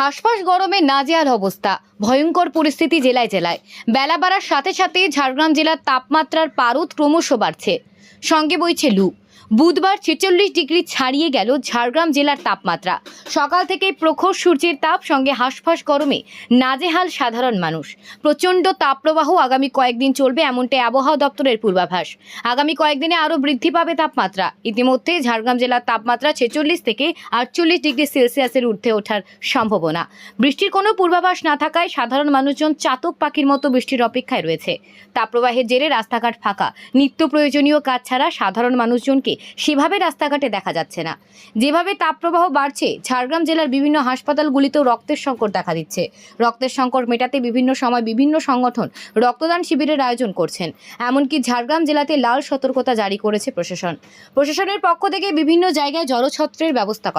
হাসফাস গরমে নাজেহাল অবস্থা। ভয়ঙ্কর পরিস্থিতি জেলায় জেলায়। বেলা বাড়ার সাথে সাথে ঝাড়গ্রাম জেলার তাপমাত্রার পারদ ক্রমশ বাড়ছে। সঙ্গে বইছে লু। বুধবার ছেচল্লিশ ডিগ্রি ছাড়িয়ে গেল ঝাড়গ্রাম জেলার তাপমাত্রা। সকাল থেকে প্রখর সূর্যের তাপ, সঙ্গে হাঁসফাঁস গরমে নাজেহাল সাধারণ মানুষ। প্রচণ্ড তাপপ্রবাহ আগামী কয়েকদিন চলবে এমনটাই আবহাওয়া দপ্তরের পূর্বাভাস। আগামী কয়েকদিনে আরও বৃদ্ধি পাবে তাপমাত্রা। ইতিমধ্যে ঝাড়গ্রাম জেলার তাপমাত্রা ছেচল্লিশ থেকে আটচল্লিশ ডিগ্রি সেলসিয়াসের ঊর্ধ্বে ওঠার সম্ভাবনা। বৃষ্টির কোনো পূর্বাভাস না থাকায় সাধারণ মানুষজন চাতক পাখির মতো বৃষ্টির অপেক্ষায় রয়েছে। তাপপ্রবাহের জেরে রাস্তাঘাট ফাঁকা। নিত্য প্রয়োজনীয় কাজ ছাড়া সাধারণ মানুষজনকে সেভাবে রাস্তাঘাটে দেখা যাচ্ছে না। যেভাবে তাপপ্রবাহ বাড়ছে, ঝাড়গ্রাম জেলার বিভিন্ন হাসপাতালগুলিতেও রক্তের সংকট দেখা দিচ্ছে। রক্তের সংকট মেটাতে বিভিন্ন সময় বিভিন্ন সংগঠন রক্তদান শিবিরের আয়োজন করছেন। এমনকি ঝাড়গ্রাম জেলাতে লাল সতর্কতা জারি করেছে প্রশাসন। প্রশাসনের পক্ষ থেকে বিভিন্ন জায়গায় জলছত্রের ব্যবস্থা